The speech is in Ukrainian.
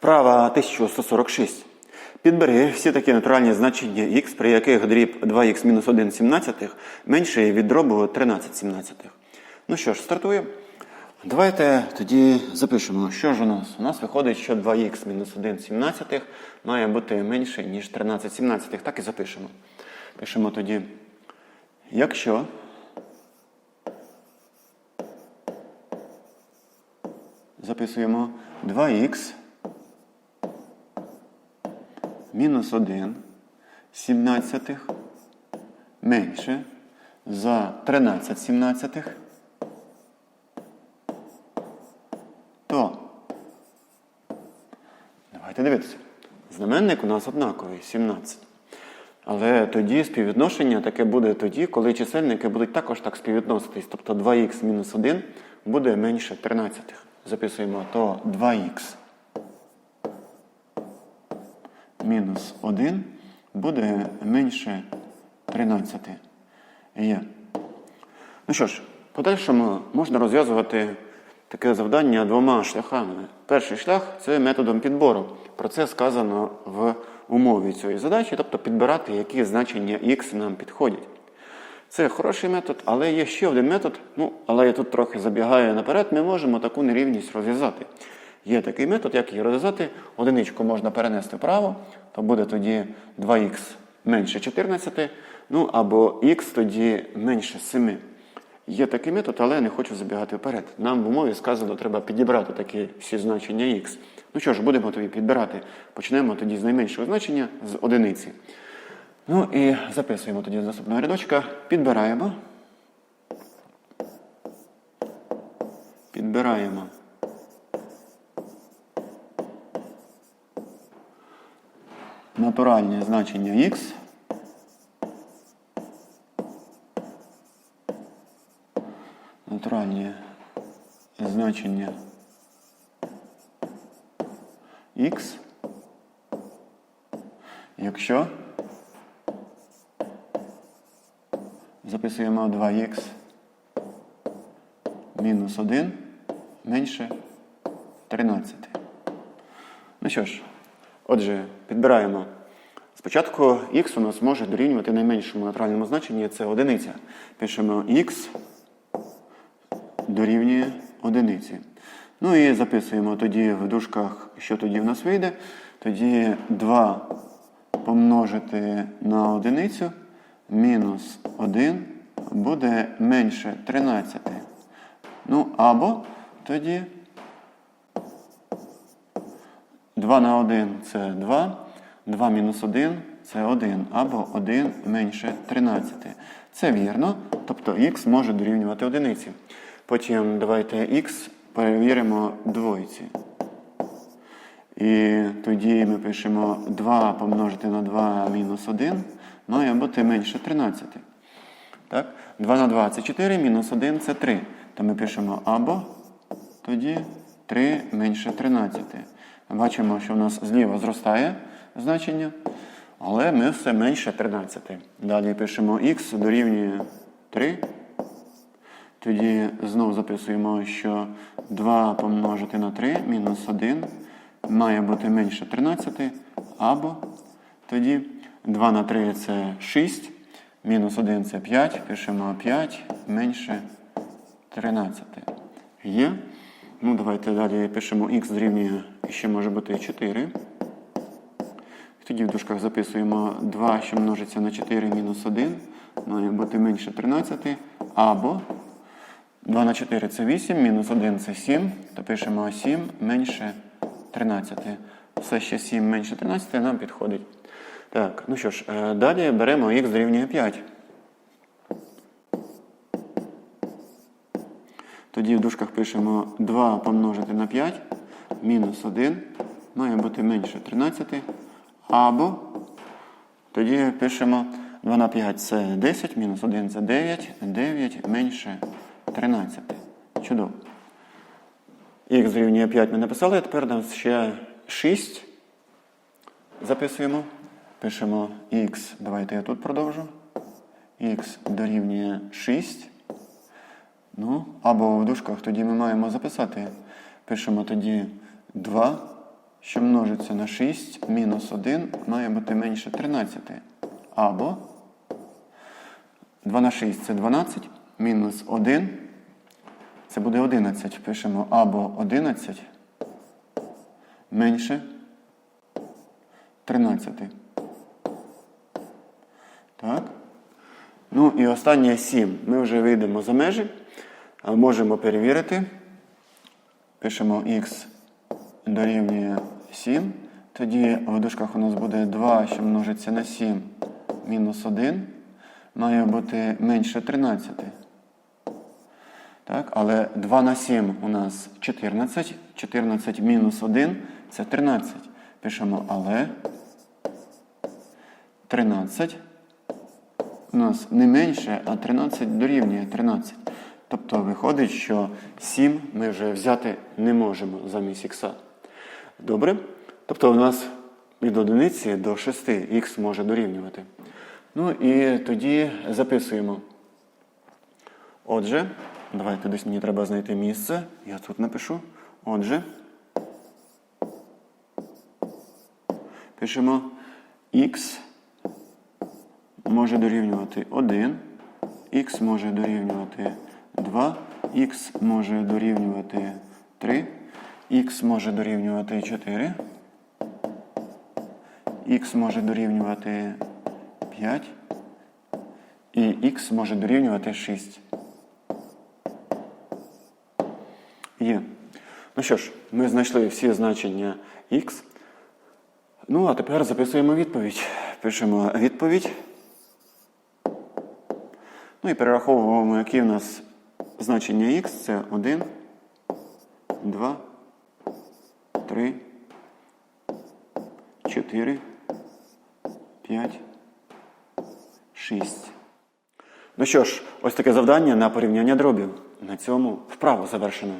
Вправа 1146. Підбери всі такі натуральні значення х, при яких дріб 2х мінус 1 сімнадцятих менше від дробу 13 сімнадцятих. Ну що ж, стартуємо. Давайте тоді запишемо, що ж у нас? У нас виходить, що 2х мінус 1 сімнадцятих має бути менше, ніж 13 сімнадцятих. Так і запишемо. Пишемо тоді, якщо записуємо 2х мінус 1 сімнадцятих менше за 13 сімнадцятих, то давайте дивитися. Знаменник у нас однаковий 17. Але тоді співвідношення таке буде тоді, коли чисельники будуть також так співвідноситись. Тобто 2х мінус 1 буде менше 13. Записуємо то 2х мінус 1 буде менше 13. Є. Ну що ж, в подальшому можна розв'язувати таке завдання двома шляхами. Перший шлях це методом підбору. Про це сказано в умові цієї задачі, тобто підбирати, які значення х нам підходять. Це хороший метод, але є ще один метод, ну, але я тут трохи забігаю наперед, ми можемо таку нерівність розв'язати. Є такий метод, як її розв'язати. Одиничку можна перенести вправо, то буде тоді 2х менше 14, ну або х тоді менше 7. Є такий метод, але я не хочу забігати вперед. Нам в умові сказано, треба підібрати такі всі значення х. Ну що ж, будемо тоді підбирати. Почнемо тоді з найменшого значення з одиниці. Ну і записуємо тоді з наступного рядочка. Підбираємо. Підбираємо. Натуральне значення х. Натуральне значення х. Якщо записуємо 2х мінус 1 менше 13. Ну що ж, отже, підбираємо. Спочатку х у нас може дорівнювати найменшому натуральному значенні це одиниця. Пишемо х дорівнює одиниці. Ну і записуємо тоді в дужках, що тоді в нас вийде. Тоді 2 помножити на одиницю мінус 1 буде менше 13. Ну, або тоді 2 на 1 це 2, 2 мінус 1 це 1, або 1 менше 13. Це вірно, тобто х може дорівнювати одиниці. Потім давайте х перевіримо двойці. І тоді ми пишемо 2 помножити на 2 мінус 1 має бути менше 13. Так? 2 на 2 це 4, мінус 1 це 3. То ми пишемо або тоді 3 менше 13. Бачимо, що в нас зліва зростає значення, але ми все менше 13. Далі пишемо х дорівнює 3. Тоді знову записуємо, що 2 помножити на 3 мінус 1 має бути менше 13, або тоді 2 на 3 це 6, мінус 1 це 5, пишемо 5 менше 13. Є. Ну, давайте далі пишемо х дорівнює, ще може бути 4. Тоді в дужках записуємо 2, що множиться на 4 мінус 1, має бути менше 13, або 2 на 4 це 8, мінус 1 це 7, то пишемо 7 менше 13. Все ще 7 менше 13 нам підходить. Так, ну що ж, е, далі беремо х дорівнює 5. Тоді в дужках пишемо 2 помножити на 5, мінус 1, має бути менше 13. Або тоді пишемо 2 на 5 це 10, мінус 1 це 9, 9 менше 13. Чудово. Х дорівнює 5 ми написали, а тепер нам ще 6. Записуємо. Пишемо х, давайте я тут продовжу. х дорівнює 6. Ну, або в дужках тоді ми маємо записати. Пишемо тоді 2 що множиться на 6 мінус 1 має бути менше 13. Або 2 на 6 це 12, мінус 1 це буде 11. Пишемо або 11 менше 13. Так. Ну і останнє 7. Ми вже вийдемо за межі, можемо перевірити. Пишемо х дорівнює 7. Тоді в дужках у нас буде 2, що множиться на 7, мінус 1. Має бути менше 13. Так, але 2 на 7 у нас 14. 14 мінус 1 це 13. Пишемо але 13 у нас не менше, а 13 дорівнює 13. Тобто виходить, що 7 ми вже взяти не можемо замість х. Добре? Тобто у нас від одиниці до 6 х може дорівнювати. Ну і тоді записуємо. Отже, давайте десь мені треба знайти місце. Я тут напишу. Отже, пишемо х може дорівнювати 1, х може дорівнювати 2, х може дорівнювати 3, х може дорівнювати 4, х може дорівнювати 5 і х може дорівнювати 6. Є. Ну що ж, ми знайшли всі значення х. Ну, а тепер записуємо відповідь. Пишемо відповідь. Ну і перераховуємо, які в нас значення х. Це 1, 2, 3, 4, 5, 6. Ну що ж, ось таке завдання на порівняння дробів. На цьому вправо завершено.